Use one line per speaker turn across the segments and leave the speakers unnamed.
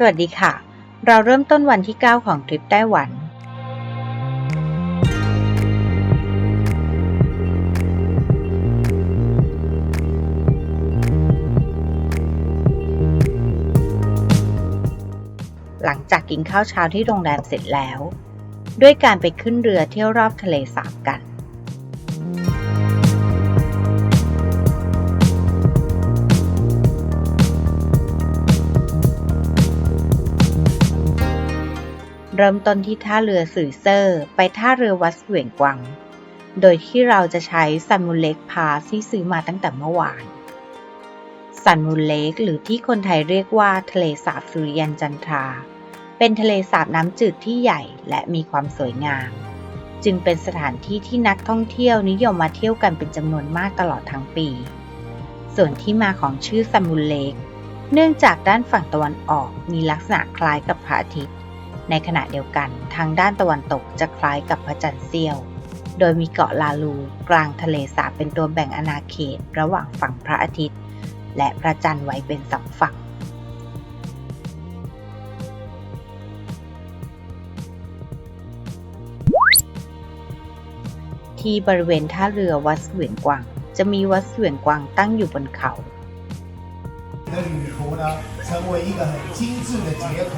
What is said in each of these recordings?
สวัสดีค่ะ เราเริ่มต้นวันที่ 9 ของทริปไต้หวัน หลังจากกินข้าวเช้าที่โรงแรมเสร็จแล้ว ด้วยการไปขึ้นเรือเที่ยวรอบทะเลสาบกัน เริ่มต้นที่ท่าเรือสื่อเซอร์ไปท่าเรือวัดเหวียงกวางโดยที่เราจะใช้ซันมูลเล็กพาสที่ซื้อมาตั้งแต่เมื่อวานซันมูลเล็กหรือที่คนไทยเรียกว่าทะเลสาบสุริยันจันทรา เป็นทะเลสาบน้ำจืดที่ใหญ่และมีความสวยงาม จึงเป็นสถานที่ที่นักท่องเที่ยวนิยมมาเที่ยวกันเป็นจำนวนมากตลอดทั้งปี ส่วนที่มาของชื่อซันมูลเล็กเนื่องจากด้านฝั่งตะวันออกมีลักษณะคล้ายกับพระอาทิตย์ ในขณะเดียวกันทางด้านตะวันตกจะคล้ายกับพระจันทร์เสี้ยว โดยมีเกาะลาลู กลางทะเลสาบเป็นตัวแบ่งอาณาเขต ระหว่างฝั่งพระอาทิตย์ และพระจันทร์ไว้เป็นสองฝั่ง ที่บริเวณท่าเรือวัดเหวียงกวาง จะมีวัดเหวียงกวางตั้งอยู่บนเขา
的旅途呢，成为一个很精致的结合。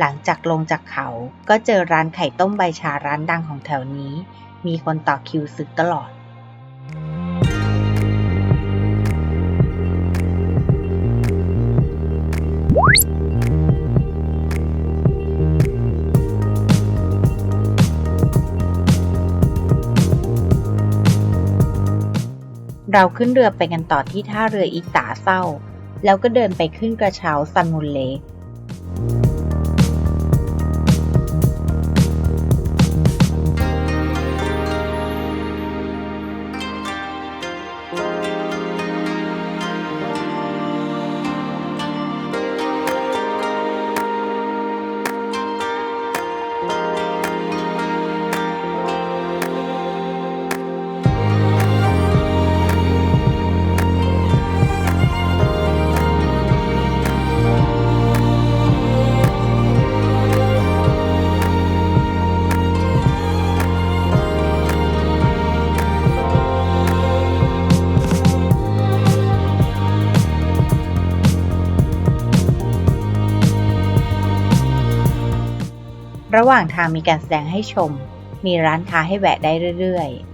หลังจากลงจากเขาก็เจอร้านไข่ต้มใบชาร้านดังของแถวนี้ มีคนต่อคิวซื้อตลอด เราขึ้นเรือไปกันต่อที่ท่าเรืออีตาเศร้า แล้วก็เดินไปขึ้นกระเช้าซันมุนเลก ระหว่างทางมีการแสดงให้ชม มีร้านค้าให้แวะได้เรื่อยๆ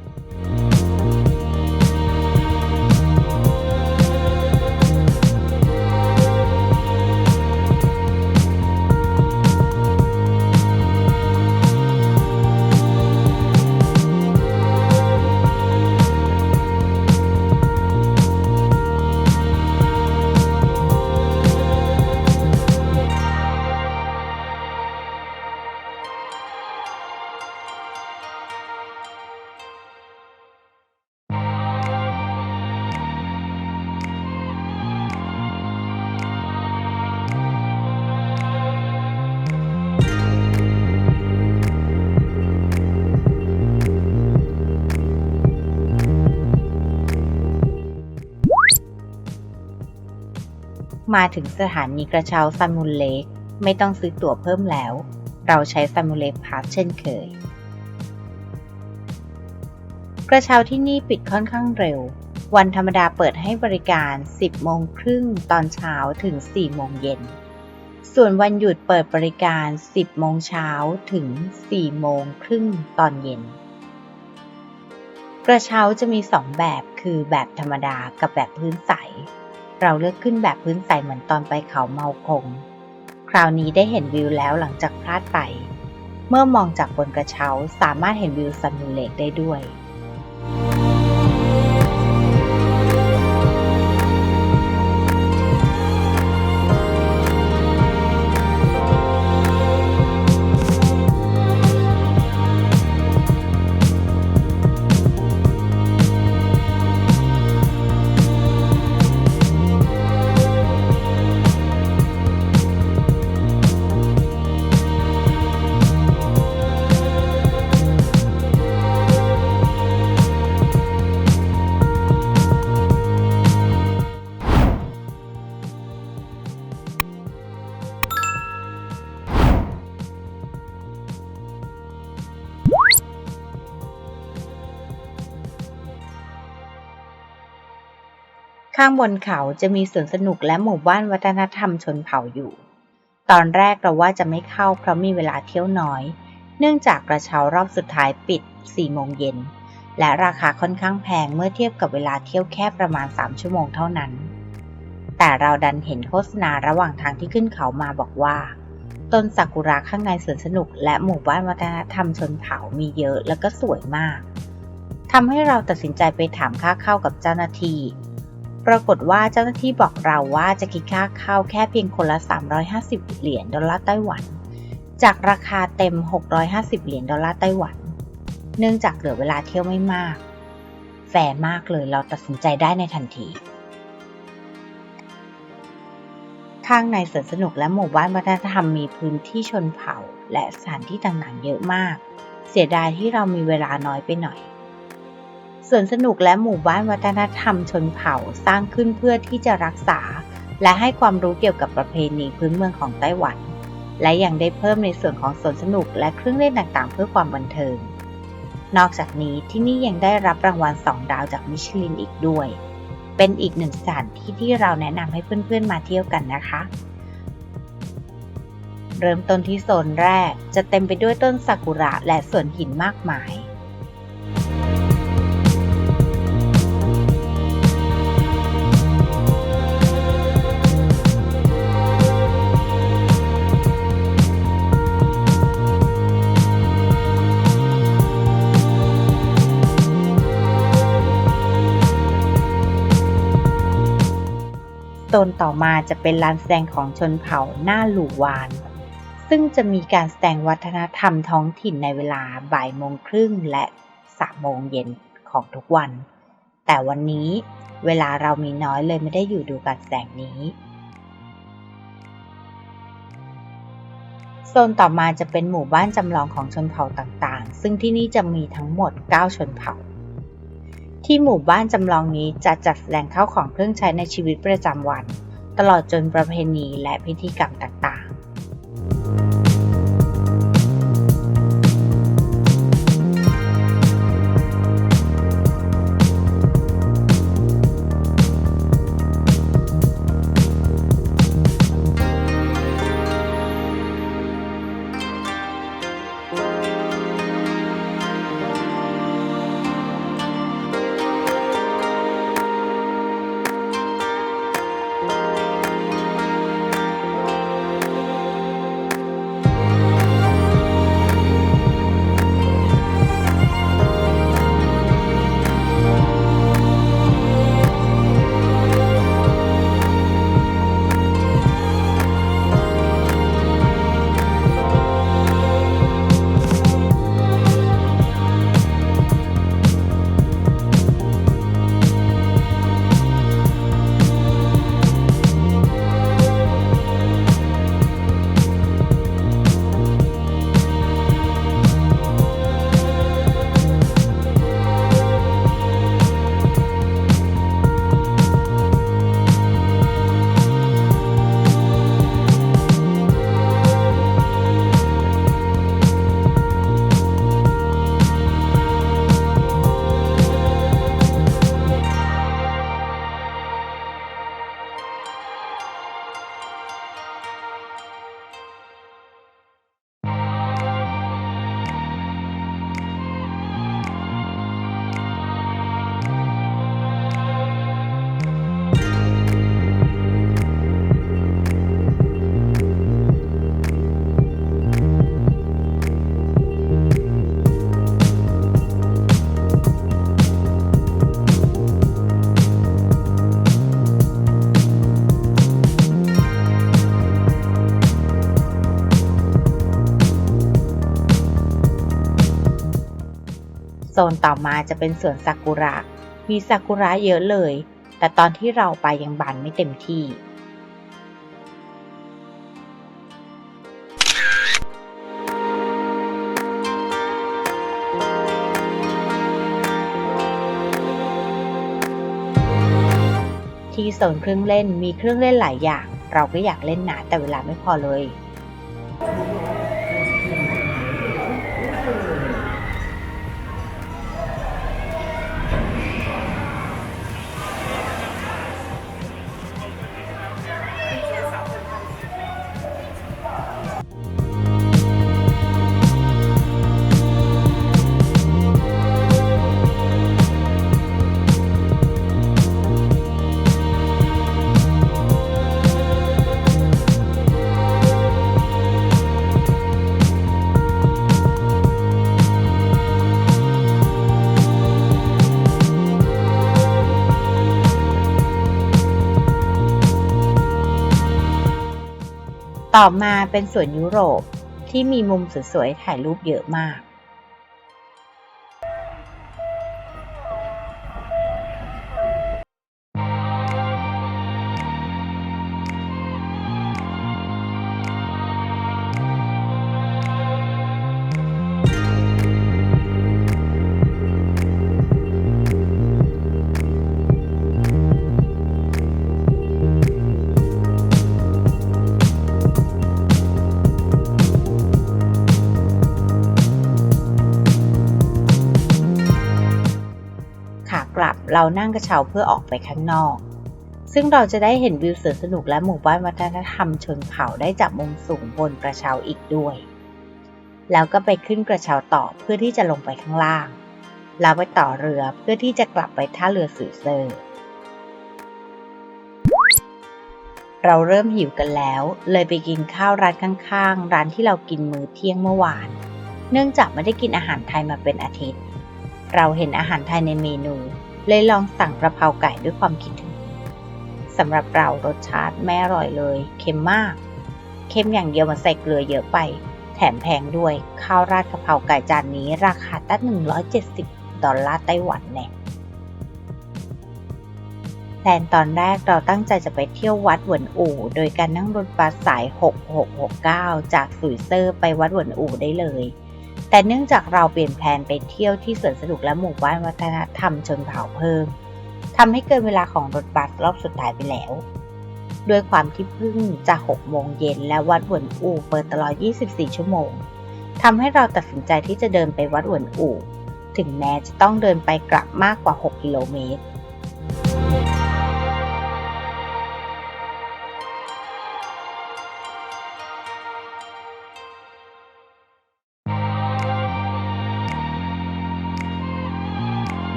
มาถึงสถานีกระเช้าซันมูลเลกไม่ต้องซื้อตั๋วเพิ่มแล้ว เราใช้ซันมูลเลกพาสเช่นเคย กระเช้าที่นี่ปิดค่อนข้างเร็ว วันธรรมดาเปิดให้บริการ 10 โมงครึ่งตอนเช้าถึง 4 โมงเย็น ส่วนวันหยุดเปิดบริการ 10 โมงเช้าถึง 4 โมงครึ่งตอนเย็นกระเช้าจะมี 2 แบบคือแบบธรรมดากับแบบพื้นใส เราเลือกขึ้นแบบพื้นใสเหมือนตอนไปเขาเมาคง คราวนี้ได้เห็นวิวแล้วหลังจากพลาดไป เมื่อมองจากบนกระเช้าสามารถเห็นวิวซันมูเลกได้ด้วย ข้างบนเขาจะมีสวนสนุกและหมู่บ้านวัฒนธรรมชนเผ่าอยู่ ตอนแรกเราว่าจะไม่เข้าเพราะมีเวลาเที่ยวน้อย เนื่องจากกระเช้ารอบสุดท้ายปิด 4 โมงเย็น และราคาค่อนข้างแพงเมื่อเทียบกับเวลาเที่ยวแค่ประมาณ 3 ชั่วโมงเท่านั้น แต่เราดันเห็นโฆษณาระหว่างทางที่ขึ้นเขามาบอกว่า ต้นซากุระข้างในสวนสนุก และหมู่บ้านวัฒนธรรมชนเผ่ามีเยอะแล้วก็สวยมากทำให้เราตัดสินใจไปถามค่าเข้ากับเจ้าหน้าที่ รากฏว่าเจ้าหน้าที่บอกเราว่าจะคิดค่าเข้าแค่เพียงคนละ 350 เหรียญดอลลาร์ไต้หวัน จากราคาเต็ม 650 เหรียญดอลลาร์ไต้หวัน เนื่องจากเหลือเวลาเที่ยวไม่มากแฟร์มากเลยเราตัดสินใจได้ในทันทีข้างในสวนสนุกและหมู่บ้านวัฒนธรรมมีพื้นที่ชนเผ่า และสถานที่ต่างๆเยอะมาก เสียดายที่เรามีเวลาน้อยไปหน่อย สวนสนุกและหมู่บ้านวัฒนธรรมชนเผ่าสร้างขึ้นเพื่อที่จะรักษา และให้ความรู้เกี่ยวกับประเพณีพื้นเมืองของไต้หวัน และยังได้เพิ่มในส่วนของสวนสนุกและเครื่องเล่นต่างๆ เพื่อความบันเทิง นอกจากนี้ที่นี่ยังได้รับรางวัล 2 ดาวจากมิชลินอีกด้วย เป็นอีกหนึ่งสถานที่ที่เราแนะนำให้เพื่อนๆมาเที่ยวกันนะคะ เริ่มต้นที่โซนแรกจะเต็มไปด้วยต้นซากุระและสวนหินมากมาย โซนต่อมาจะเป็นลานแสดงของชนเผ่าหน้าหลู่วาน ซึ่งจะมีการแสดงวัฒนธรรมท้องถิ่นในเวลาบ่ายโมงครึ่งและสามโมงเย็นของทุกวัน แต่วันนี้เวลาเรามีน้อยเลยไม่ได้อยู่ดูการแสดงนี้โซนต่อมาจะเป็นหมู่บ้านจำลองของชนเผ่าต่างๆ ซึ่งที่นี่จะมีทั้งหมด 9 ชนเผ่า ที่หมู่บ้านจำลองนี้จะจัดแสดงเข้าของเครื่องใช้ในชีวิตประจำวัน ตลอดจนประเพณีและพิธีกรรมต่างๆ นต่อมาจะเป็นสวนซากุระ มีซากุระเยอะเลย แต่ตอนที่เราไปยังบานไม่เต็มที่ ที่โซนเครื่องเล่นมีเครื่องเล่นหลายอย่าง เราก็อยากเล่นหนะแต่เวลาไม่พอเลย ต่อมาเป็นสวนยุโรปที่มีมุมสวยๆถ่ายรูปเยอะมาก เรานั่งกระเช้าเพื่อออกไปข้างนอก ซึ่งเราจะได้เห็นวิวสวนสนุกและหมู่บ้านวัฒนธรรมชนเผ่าได้จากมุมสูงบนกระเช้าอีกด้วย แล้วก็ไปขึ้นกระเช้าต่อเพื่อที่จะลงไปข้างล่างแล้วไปต่อเรือเพื่อที่จะกลับไปท่าเรือสื่อเซอร์เราเริ่มหิวกันแล้ว เลยไปกินข้าวร้านข้างๆ ร้านที่เรากินมื้อเที่ยงเมื่อวาน เนื่องจากไม่ได้กินอาหารไทยมาเป็นอาทิตย์ เราเห็นอาหารไทยในเมนู เลยลองสั่งกระเพราไก่ด้วยความคิดถึงสำหรับเรารสชาติไม่อร่อยเลย เค็มมาก เค็มอย่างเดียวมันใส่เกลือเยอะไป แถมแพงด้วย ข้าวราดกระเพราไก่จานนี้ราคาตั้ง170 ดอลลาร์ไต้หวันแน่แผนตอนแรกเราตั้งใจจะไปเที่ยววัดหวนอู่ โดยการนั่งรถบัสสาย 6669 จากสุยเซอร์ไปวัดหวนอู่ได้เลย แต่เนื่องจากเราเปลี่ยนแผนไปเที่ยวที่สวนสนุกและหมู่บ้านวัฒนธรรมชนเผ่าเพิ่มทำให้เกินเวลาของรถบัสรอบสุดท้ายไปแล้ว ด้วยความที่เพิ่งจะ6โมงเย็นและวัดหวนอู่เปิดตลอด 24 ชั่วโมงทำให้เราตัดสินใจที่จะเดินไปวัดหวนอู่ ถึงแม้จะต้องเดินไปกลับมากกว่า 6 กิโลเมตร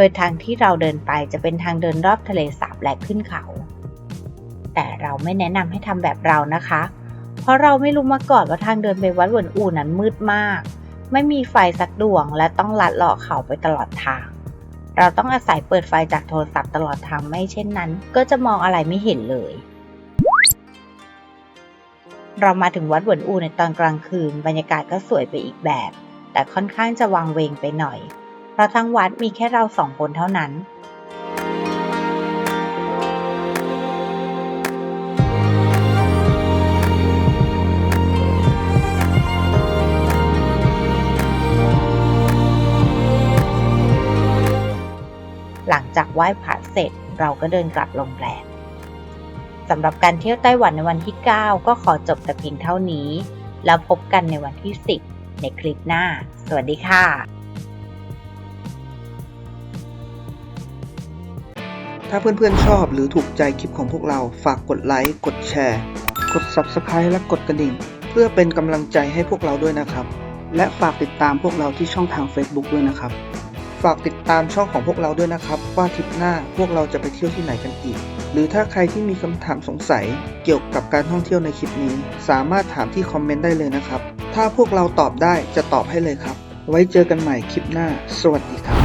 ดยทางที่เราเดินไปจะเป็นทางเดินรอบทะเลสาบและขึ้นเขา แต่เราไม่แนะนำให้ทำแบบเรานะคะ เพราะเราไม่รู้มาก่อนว่าทางเดินไปวัดหวนอู่นั้นมืดมาก ไม่มีไฟสักดวงและต้องลัดเลาะเขาไปตลอดทาง เราต้องอาศัยเปิดไฟจากโทรศัพท์ตลอดทางไม่เช่นนั้น ก็จะมองอะไรไม่เห็นเลย เรามาถึงวัดหวนอู่ในตอนกลางคืน บรรยากาศก็สวยไปอีกแบบ แต่ค่อนข้างจะวังเวงไปหน่อย เพราะทั้งวัดมีแค่เราสองคนเท่านั้น หลังจากไหว้พระเสร็จเราก็เดินกลับโรงแรมสำหรับการเที่ยวไต้หวันในวันที่ 9 ก็ขอจบแต่เพียงเท่านี้ แล้วพบกันในวันที่ 10 ในคลิปหน้า สวัสดีค่ะ
ถ้าเพื่อนๆชอบหรือถูกใจคลิปของพวกเราฝากกดไลค์ กดแชร์ กด Subscribe และกดกระดิ่ง เพื่อเป็นกำลังใจให้พวกเราด้วยนะครับ และฝากติดตามพวกเราที่ช่องทาง Facebook ด้วยนะครับ ฝากติดตามช่องของพวกเราด้วยนะครับ ว่าทริปหน้าพวกเราจะไปเที่ยวที่ไหนกันอีก หรือถ้าใครที่มีคำถามสงสัยเกี่ยวกับการท่องเที่ยวในคลิปนี้ สามารถถามที่คอมเมนต์ได้เลยนะครับ ถ้าพวกเราตอบได้จะตอบให้เลยครับ ไว้เจอกันใหม่คลิปหน้า สวัสดีครับ